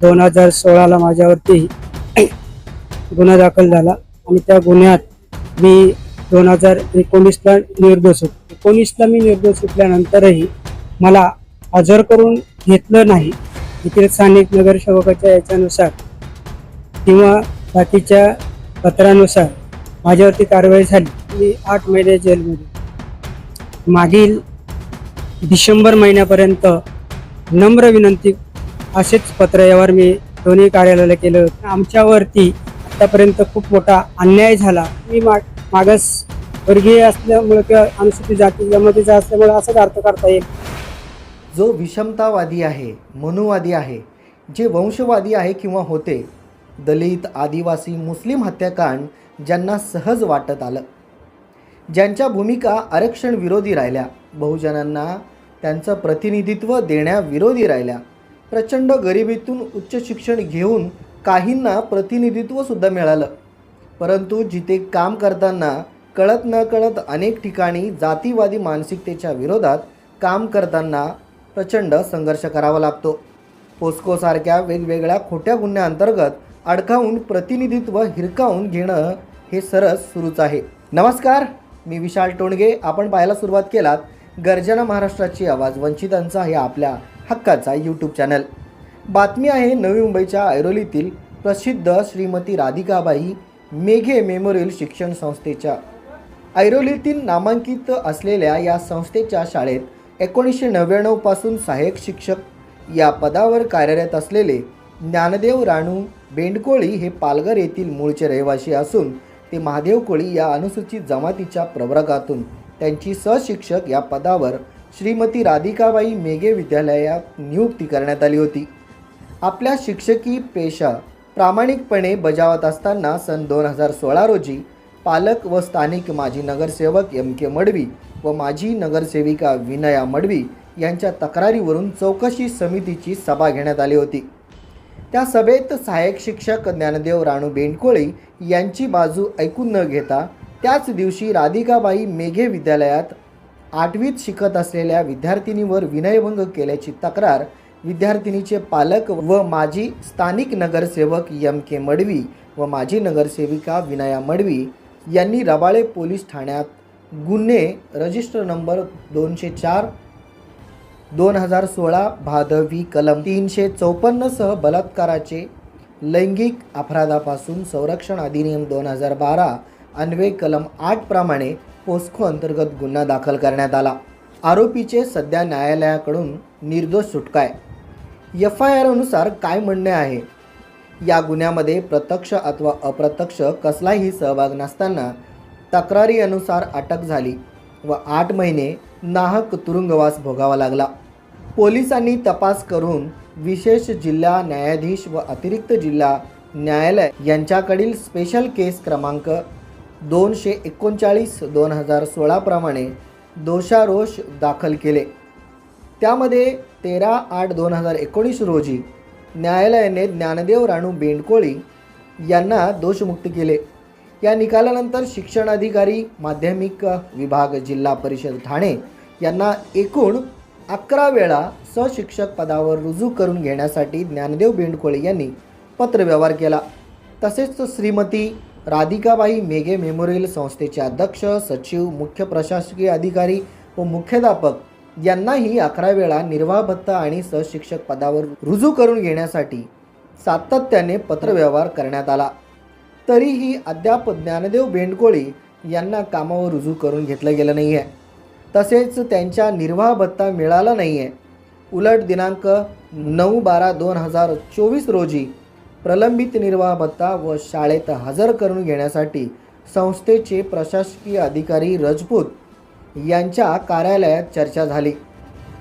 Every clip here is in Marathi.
दोन हजार सोळाला माझ्यावरती गुन्हा दाखल झाला आणि त्या गुन्ह्यात मी दोन हजार एकोणीसला निर्दोष होतो. एकोणीसला मी निर्दोष सुटल्यानंतरही मला हजर करून घेतलं नाही. इथे स्थानिक नगरसेवकाच्या याच्यानुसार किंवा बाकीच्या पत्रानुसार माझ्यावरती कारवाई झाली. मी आठ महिने जेलमध्ये. मागील डिसेंबर महिन्यापर्यंत नम्र विनंती असेच पत्र यावर मी दोन्ही कार्यालयाला केलं आमच्यावरती आतापर्यंत खूप मोठा अन्याय झाला. मी माग मागास वर्गीय असल्यामुळे किंवा अनुसूचित जाती जमातीचा असल्यामुळे असाच अर्थ करता येईल. जो विषमतावादी आहे मनुवादी आहे जे वंशवादी आहे किंवा होते दलित आदिवासी मुस्लिम हत्याकांड ज्यांना सहज वाटत आलं. ज्यांच्या भूमिका आरक्षण विरोधी राहिल्या बहुजनांना त्यांचं प्रतिनिधित्व देण्याविरोधी राहिल्या प्रचंड गरिबीतून उच्च शिक्षण घेऊन काहींना प्रतिनिधित्वसुद्धा मिळालं. परंतु जिथे काम करताना कळत न कळत अनेक ठिकाणी जातीवादी मानसिकतेच्या विरोधात काम करताना प्रचंड संघर्ष करावा लागतो. पोस्कोसारख्या वेगवेगळ्या खोट्या गुन्ह्याअंतर्गत अडकावून प्रतिनिधित्व हिरकावून घेणं हे सरस सुरूच आहे. नमस्कार मी विशाल टोणगे. आपण पाहायला सुरुवात केलात. गर्जना महाराष्ट्राची आवाज. वंचितांचा हे आपल्या हक्काचा यूट्यूब चॅनल बातमी आहे नवी मुंबईच्या ऐरोलीतील प्रसिद्ध श्रीमती राधिकाबाई मेघे मेमोरियल शिक्षण संस्थेच्या. ऐरोलीतील नामांकित असलेल्या या संस्थेच्या शाळेत एकोणीसशे नव्याण्णवपासून सहाय्यक शिक्षक या पदावर कार्यरत असलेले ज्ञानदेव राणू बेंडकोळी हे पालघर येथील मूळचे रहिवासी असून ते महादेव कोळी या अनुसूचित जमातीच्या प्रवर्गातून त्यांची सहशिक्षक या पदावर श्रीमती राधिकाबाई मेघे विद्यालयात नियुक्ती करण्यात आली होती. आपल्या शिक्षकी पेशा प्रामाणिकपणे बजावत असताना सन दोन हजार सोळा रोजी पालक व स्थानिक माजी नगरसेवक एम के मडवी व माजी नगरसेविका विनया मडवी यांच्या तक्रारीवरून चौकशी समितीची सभा घेण्यात आली होती. त्या सभेत सहाय्यक शिक्षक ज्ञानदेव राणू बेंडकोळी यांची बाजू ऐकून न घेता त्याच दिवशी राधिकाबाई मेघे विद्यालयात आठवीत शिकत असलेल्या विद्यार्थिनीवर विनयभंग केल्याची तक्रार विद्यार्थिनीचे पालक व माजी स्थानिक नगरसेवक यम के मडवी व माजी नगरसेविका विनया मडवी यांनी रबाळे पोलीस ठाण्यात गुन्हे रजिस्टर नंबर दोनशे चार दोन हजार सोळा भादवी कलम तीनशे चौपन्नसह बलात्काराचे लैंगिक अपराधापासून संरक्षण अधिनियम दोन हजार बारा अन्वय कलम आठप्रमाणे पोस्को अंतर्गत गुन्हा दाखल करण्यात आला. आरोपीचे सध्या न्यायालयाकडून निर्दोष सुटका आहे एफ आय आरनुसार काय म्हणणे आहे? या गुन्ह्यामध्ये प्रत्यक्ष अथवा अप्रत्यक्ष कसलाही सहभाग नसताना तक्रारीनुसार अटक झाली व आठ महिने नाहक तुरुंगवास भोगावा लागला. पोलिसांनी तपास करून विशेष जिल्हा न्यायाधीश व अतिरिक्त जिल्हा न्यायालय यांच्याकडील स्पेशल केस क्रमांक दोनशे एकोणचाळीस दोन हजार सोळाप्रमाणे दोषारोष दाखल केले. त्यामध्ये तेरा आठ दोन हजार एकोणीस रोजी न्यायालयाने ज्ञानदेव राणू बेंडकोळी यांना दोषमुक्त केले. या निकालानंतर शिक्षणाधिकारी माध्यमिक विभाग जिल्हा परिषद ठाणे यांना एकूण अकरा वेळा सशिक्षक पदावर रुजू करून घेण्यासाठी ज्ञानदेव बेंडकोळे यांनी पत्रव्यवहार केला. तसेच श्रीमती राधिकाबाई मेघे मेमोरियल संस्थेचे अध्यक्ष सचिव मुख्य प्रशासकीय अधिकारी व मुख्याध्यापक यांनाही अकरा वेळा निर्वाह भत्ता आणि सहशिक्षक पदावर रुजू करून घेण्यासाठी सातत्याने पत्रव्यवहार करण्यात आला. तरीही अद्याप ज्ञानदेव बेंडकोळी यांना कामावर रुजू करून घेतलं गेलं नाही आहे तसेच त्यांच्या निर्वाह भत्ता मिळाला नाही आहे उलट दिनांक नऊ बारा दोन हजार चोवीस रोजी प्रलंबित निर्वाह भत्ता व शाळेत हजर करून घेण्यासाठी संस्थेचे प्रशासकीय अधिकारी रजपूत यांच्या कार्यालयात चर्चा झाली.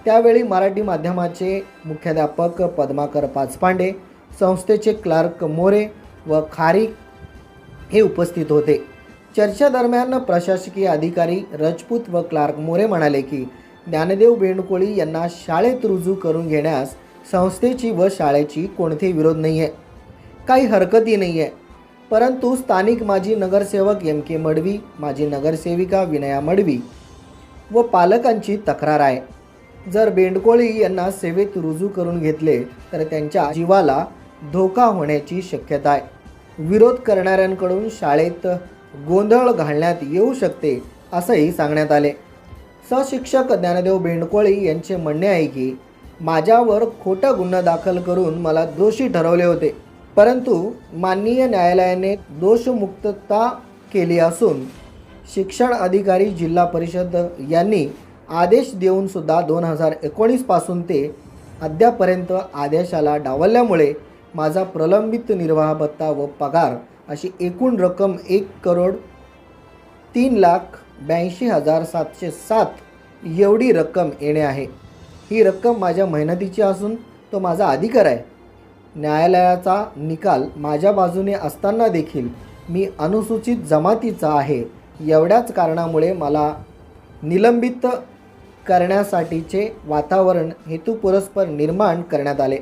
त्यावेळी मराठी माध्यमाचे मुख्याध्यापक पद्माकर पाचपांडे संस्थेचे क्लार्क मोरे व खारीक हे उपस्थित होते. चर्चेदरम्यान प्रशासकीय अधिकारी रजपूत व क्लार्क मोरे म्हणाले की ज्ञानदेव बेंडकोळी यांना शाळेत रुजू करून घेण्यास संस्थेची व शाळेची कोणतेही विरोध नाही आहे काही हरकतही नाही आहे परंतु स्थानिक माजी नगरसेवक एम के मडवी माजी नगरसेविका विनया मडवी व पालकांची तक्रार आहे. जर बेंडकोळी यांना सेवेत रुजू करून घेतले तर त्यांच्या जीवाला धोका होण्याची शक्यता आहे. विरोध करणाऱ्यांकडून शाळेत गोंधळ घालण्यात येऊ शकते असंही सांगण्यात आले. सशिक्षक ज्ञानदेव बेंडकोळी यांचे म्हणणे आहे की माझ्यावर खोटा गुन्हा दाखल करून मला दोषी ठरवले होते. परंतु माननीय न्यायालयाने दोषमुक्तता केली असून शिक्षण अधिकारी जिल्हा परिषद यांनी आदेश देऊन सुद्धा दोन हजार एकोणीसपासून ते अद्यापर्यंत आदेशाला डावलल्यामुळे माझा प्रलंबित निर्वाह भत्ता व पगार अशी एकूण रक्कम एक करोड तीन लाख ब्याऐंशी हजार सातशे सात एवढी रक्कम येणे आहे. ही रक्कम माझ्या मेहनतीची असून तो माझा अधिकार आहे. न्यायालयाचा निकाल माझ्या बाजूने असताना देखील मी अनुसूचित जमातीचा आहे. एवढ्याच कारणामुळे मला निलंबित करण्यासाठीचे वातावरण हेतुपुरस्पर निर्माण करण्यात आले.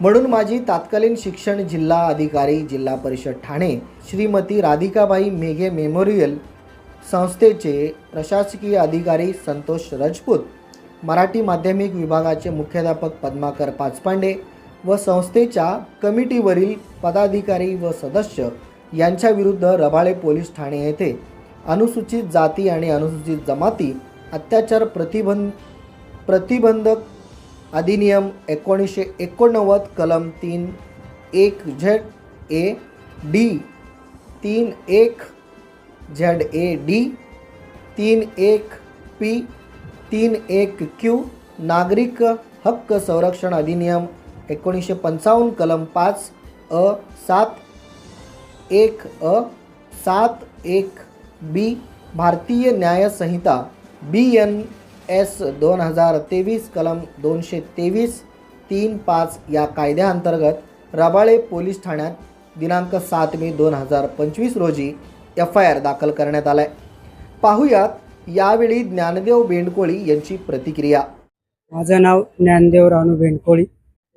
म्हणून माझी तात्कालीन शिक्षण जिल्हा अधिकारी जिल्हा परिषद ठाणे श्रीमती राधिकाबाई मेघे मेमोरियल संस्थेचे प्रशासकीय अधिकारी संतोष राजपूत मराठी माध्यमिक विभागाचे मुख्याध्यापक पद्माकर पाचपांडे व संस्थेच्या कमिटीवरील पदाधिकारी व सदस्य यांच्याविरुद्ध रबाळे पोलीस ठाणे येथे अनुसूचित जाती आणि अनुसूचित जमाती अत्याचार प्रतिबंध प्रतिबंधक अधिनियम एकोणीसशे एकोणनव्वद कलम तीन एक झेड ए डी तीन एक झेड ए डी तीन एक पी तीन एक क्यू नागरिक हक्क संरक्षण अधिनियम एकोणीसशे पंचावन्न कलम पाच अ सात एक अ सात एक बी भारतीय न्यायसंहिता बी एन एस दोन हजार तेवीस कलम दोनशे तेवीस तीन पाच या कायद्याअंतर्गत रबाळे पोलीस ठाण्यात दिनांक सात मे दोन हजार पंचवीस रोजी एफ आय आर दाखल करण्यात आला आहे पाहूयात यावेळी ज्ञानदेव बेंडकोळी यांची प्रतिक्रिया. माझं नाव ज्ञानदेव रानू बेंडकोळी.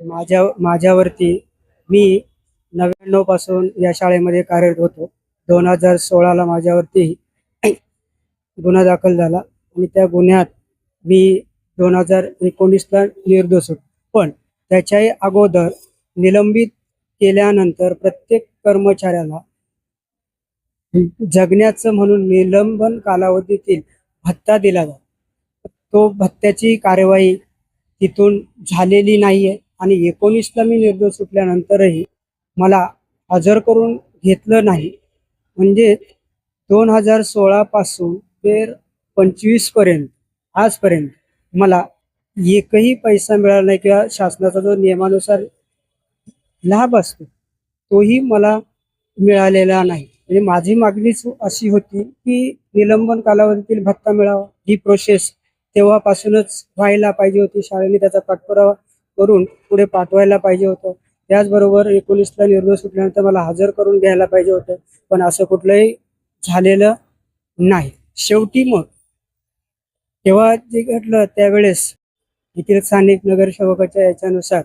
माझ्या माझ्यावरती मी नव्याण्णवपासून या शाळेमध्ये कार्यरत होतो. दोन हजार सोळाला माझ्यावरती गुन्हा दाखल झाला आणि त्या गुन्ह्यात मी दोन हजार एकोणीसला निर्दोष होतो. पण त्याच्याही अगोदर निलंबित केल्यानंतर प्रत्येक कर्मचाऱ्याला जगण्याचं म्हणून निलंबन कालावधीतील भत्ता दिला जातो. तो भत्त्याची कार्यवाही तिथून झालेली नाहीये. आणि एकोणीसला मी निर्दोष सुटल्यानंतरही मला हजर करून घेतलं नाही. म्हणजे दोन हजार सोळापासून ते पंचवीसपर्यंत आजपर्यंत मला एकही पैसा मिळाला नाही किंवा शासनाचा जो नियमानुसार लाभ असतो तोही मला मिळालेला नाही. म्हणजे माझी मागणीच अशी होती की निलंबन कालावधीतील भत्ता मिळावा. ही प्रोसेस तेव्हापासूनच व्हायला पाहिजे होती. शाळेने त्याचा पाठपुरावा करून पुढे पाठवायला पाहिजे होतं. त्याचबरोबर एकोणीसला निर्दोष सुटल्यानंतर मला हजर करून घ्यायला पाहिजे होतं. पण असं कुठलंही झालेलं नाही. शेवटी मग तेव्हा जे घडलं त्यावेळेस येथील स्थानिक नगरसेवकाच्या याच्यानुसार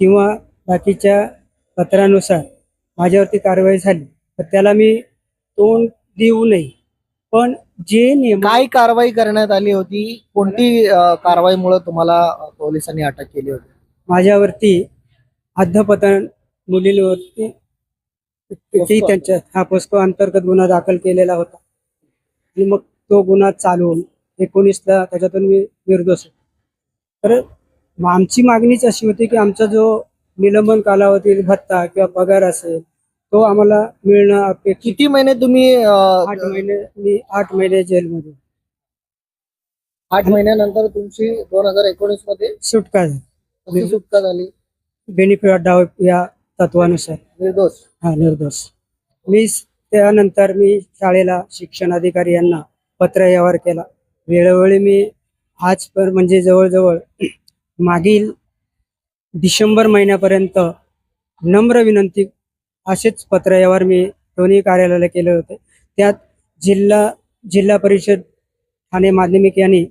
किंवा बाकीच्या पत्रानुसार माझ्यावरती कारवाई झाली. तर त्याला मी तोंड देऊ नये. पण जे नियम काय कारवाई करण्यात आली होती? कोणती कारवाईमुळे तुम्हाला पोलिसांनी अटक केली होती? माझ्यावरती अध्यपतन मुलींवरती ती त्यांच्या हा पोस्को अंतर्गत गुन्हा दाखल केलेला होता. आणि मग तो गुन्हा चालवून एकोणीसला त्याच्यातून मी निर्दोष. तर आमची मागणीच अशी होती की आमचा जो निलंबन कालावधील भत्ता किंवा पगार असेल तो आम्हाला मिळणं अपेक्षित किती महिने तुम्ही अ, आठ महिने मी आठ महिने जेलमध्ये. आठ महिन्यानंतर तुमची दोन हजार एकोणीसमध्ये सुटका झाली. कशी सुटका झाली? बेनिफिट डाव या तत्वानुसार. निर्दोष. हा निर्दोष. मी स- त्यानंतर मी शाळेला शिक्षण अधिकारी यांना पत्र व्यवहार केला. वेळोवेळी मी आज पर म्हणजे जवळजवळ मागील डिसेंबर महिन्यापर्यंत नम्र विनंती असेच पत्र यावर मी दोन्ही कार्यालयाला केले होते. त्यात जिल्हा जिल्हा परिषद ठाणे माध्यमिक यांनी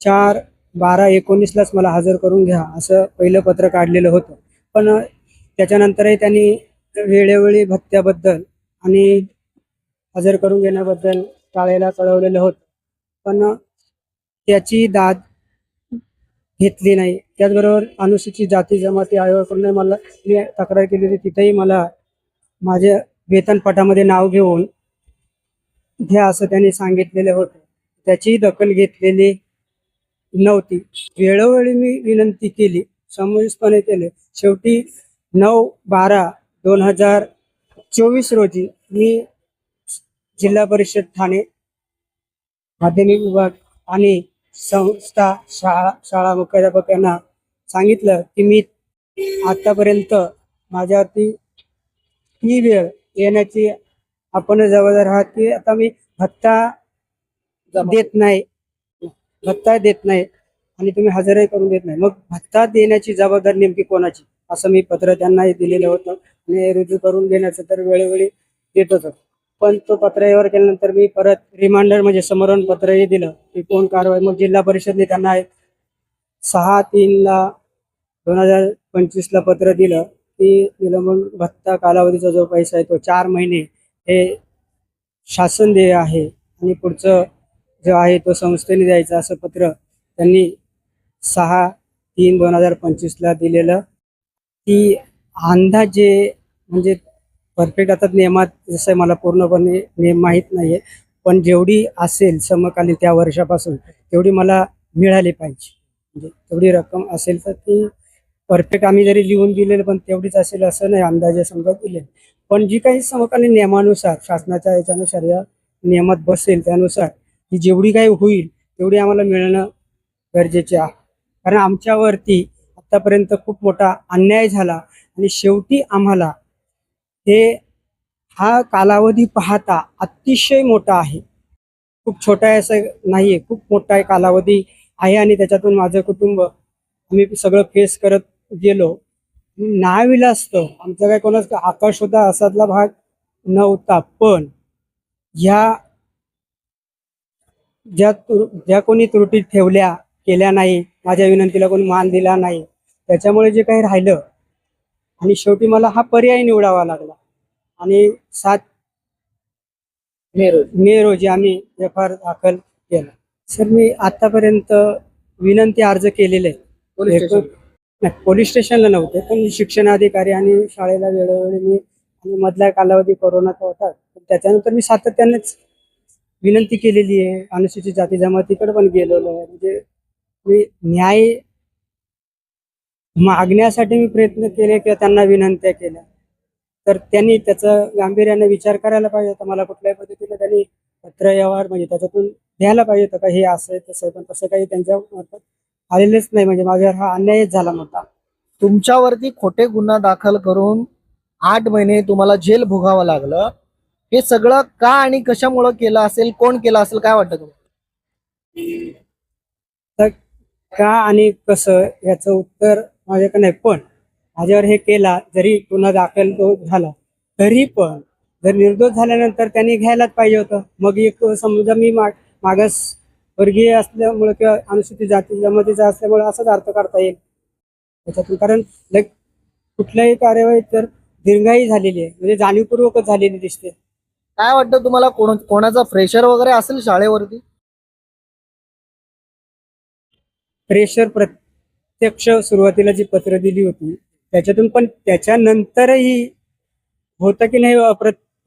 चार बारा एकोणीसलाच मला हजर करून घ्या असं पहिलं पत्र काढलेलं होतं. पण त्याच्यानंतरही त्यांनी वेळोवेळी भत्त्याबद्दल आणि हजर करून घेण्याबद्दल शाळेला कळवलेलं होतं. पण त्याची दाद घेतली नाही. त्याचबरोबर अनुसूचित जाती जमाती आयोगाकडून मला मी तक्रार केली होती. तिथेही मला माझ्या वेतनपटामध्ये नाव घेऊन घ्या असं त्यांनी सांगितलेलं होतं. त्याचीही दखल घेतलेली नव्हती. वेळोवेळी मी विनंती केली समजपणे केले. शेवटी नऊ बारा दोन हजार चोवीस रोजी मी जिल्हा परिषद ठाणे माध्यमिक विभाग आणि संस्था शाळा शाळा मुख्याध्यापक यांना सांगितलं की मी आतापर्यंत माझ्यावरती ही वेळ येण्याची आपण जबाबदार आहात की आता मी भत्ता देत नाही. भत्ता देत नाही आणि तुम्ही हजरही करून देत नाही. मग भत्ता देण्याची जबाबदारी नेमकी कोणाची? असं मी पत्र त्यांनाही दिलेलं होतं. आणि रुजू करून देण्याचं तर वेळोवेळी देत होतं. पण तो पत्रावर केल्यानंतर मी परत रिमाइंडर म्हणजे समरण पत्रही दिलं की कोण कारवाई मग जिल्हा परिषदने त्यांना सहा तीनला दोन हजार पंचवीसला पत्र दिलं. की निलंबन भत्ता कालावधीचा जो पैसा आहे तो चार महिने हे शासन देय आहे आणि पुढचं जो आहे तो संस्थेने द्यायचा असं पत्र त्यांनी सहा तीन दोन हजार पंचवीसला दिलेलं. ती अंदाजे म्हणजे परफेक्ट आता नियमात जसं मला पूर्णपणे नियम माहीत नाही आहे पण जेवढी असेल समकालीन त्या वर्षापासून तेवढी मला मिळाली पाहिजे. म्हणजे तेवढी रक्कम असेल तर ती परफेक्ट आम्ही जरी लिहून दिलेलं पण तेवढीच असेल असं नाही अंदाजे समजा दिले पण जी काही समकालीन नियमानुसार शासनाच्या याच्यानुसार या नियमात बसेल त्यानुसार ती जेवढी काही होईल तेवढी आम्हाला मिळणं गरजेचे आहे. कारण आमच्यावरती आतापर्यंत खूप मोठा अन्याय झाला आणि शेवटी आम्हाला हे हा कालावधी पाहता अतिशय मोठा आहे. खूप छोटा आहे असं नाही आहे खूप मोठा आहे कालावधी आहे आणि त्याच्यातून माझं कुटुंब आम्ही सगळं फेस करत गेलो. नाविला असतं. आमचा काय कोणाच आकाश होता असातला भाग नव्हता. पण ह्या ज्या ज्या कोणी त्रुटी ठेवल्या केल्या नाही माझ्या विनंतीला कोणी मान दिला नाही त्याच्यामुळे जे काही राहिलं आणि शेवटी मला हा पर्याय निवडावा लागला. आणि सात मे रोजी मे रोजी आम्ही एफ आर दाखल केला. सर मी आतापर्यंत विनंती अर्ज केलेले. नाही पोलीस स्टेशनला नव्हते पण शिक्षणाधिकारी आणि शाळेला वेळोवेळी मी आणि मधला कालावधी कोरोनाचा होता त्याच्यानंतर मी सातत्यानेच विनंती केलेली आहे अनुसूचित जाती जमातीकडे पण गेलेलो आहे. म्हणजे मी न्याय मागण्यासाठी मी प्रयत्न केले किंवा त्यांना विनंत्या केल्या. तर त्यांनी त्याचा गांभीर्याने विचार करायला पाहिजे होता मला कुठल्याही पद्धतीने त्यांनी पत्र व्यवहार म्हणजे त्याच्यातून द्यायला पाहिजे होतं का हे असं आहे तसं पण तसं काही त्यांच्या मार्फत आलेलेच नाही म्हणजे माझ्यावर हा अन्यायच झाला मोठा तुमच्यावरती खोटे गुन्हा दाखल करून आठ महिने तुम्हाला जेल भोगावं लागलं. हे सगळं का आणि कशामुळं केलं असेल कोण केलं असेल काय वाटतं तुम्हाला? तर का आणि कसं याचं उत्तर माझ्याकडे नाही पण माझ्यावर हे केला जरी गुन्हा दाखल तो झाला तरी पण जर निर्दोष झाल्यानंतर त्यांनी घ्यायलाच पाहिजे होतं. मग एक समजा मी मा मागास वर्गीय असल्यामुळे किंवा अनुसूचित जाती जमातीचा असल्यामुळे असाच अर्थ काढता येईल. त्याच्यातून कारण लाईक कुठल्याही कार्यवाही तर दीर्घाई झालेली आहे म्हणजे जाणीवपूर्वकच झालेली दिसते. काय वाटतं तुम्हाला? कोण कोणाचा फ्रेशर वगैरे असेल शाळेवरती? प्रेशर प्रत्यक्ष सुरुवातीला जी पत्र दिली होती त्याच्यातून पण त्याच्यानंतरही होतं की नाही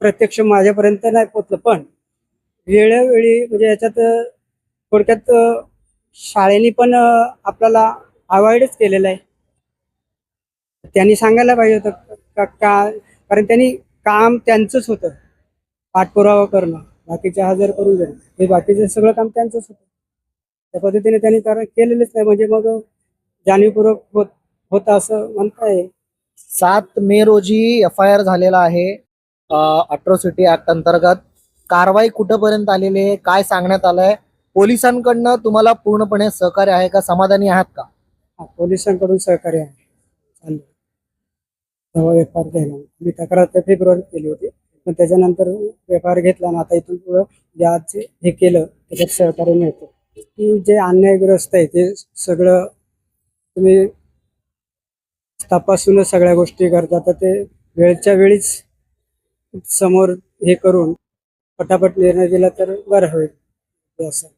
प्रत्यक्ष माझ्यापर्यंत नाही पोचलं. पण वेळोवेळी म्हणजे याच्यात थोडक्यात शाळेने पण आपल्याला अवॉइडच केलेलं आहे. त्यांनी सांगायला पाहिजे होतं का का कारण त्यांनी काम त्यांचंच होतं. पाठपुरावा करणं बाकीचे हजर करून देणं. हे बाकीचं सगळं काम त्यांचंच होतं. त्या पद्धतीने त्यांनी कारण केलेलंच नाही. म्हणजे मग जाणीवपूर्वक होत होतं असं म्हणता येईल सात मे रोजी एफ आय आर झालेला आहे. अट्रॉसिटी ऍक्ट अंतर्गत. कारवाई कुठंपर्यंत आलेली आहे काय सांगण्यात आलंय? पोलिसांकडनं तुम्हाला पूर्णपणे सहकार्य आहे का? समाधानी आहात का? हा, पोलिसांकडून सहकार्य आहे. चालेल. तेव्हा व्यापार घ्यायला मी तक्रार तर फेब्रुवारीत केली होती. पण त्याच्यानंतर व्यापार घेतला आणि आता इथून पुढं जे आज हे केलं त्याच्यात सहकार्य मिळतं. की जे अन्यायग्रस्त आहे ते सगळं तुम्ही तपासूनच सगळ्या गोष्टी करता. तर ते वेळच्या वेळीच समोर हे करून पटापट निर्णय दिला तर बरं होईल. हे असं.